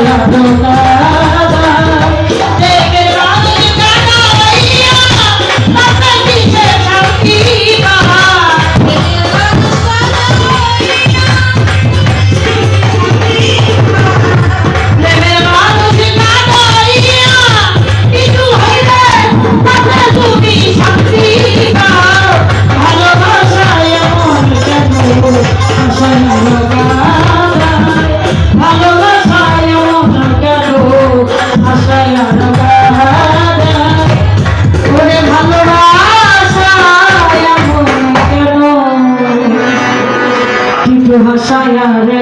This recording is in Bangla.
la বন্ধু হাসায় রে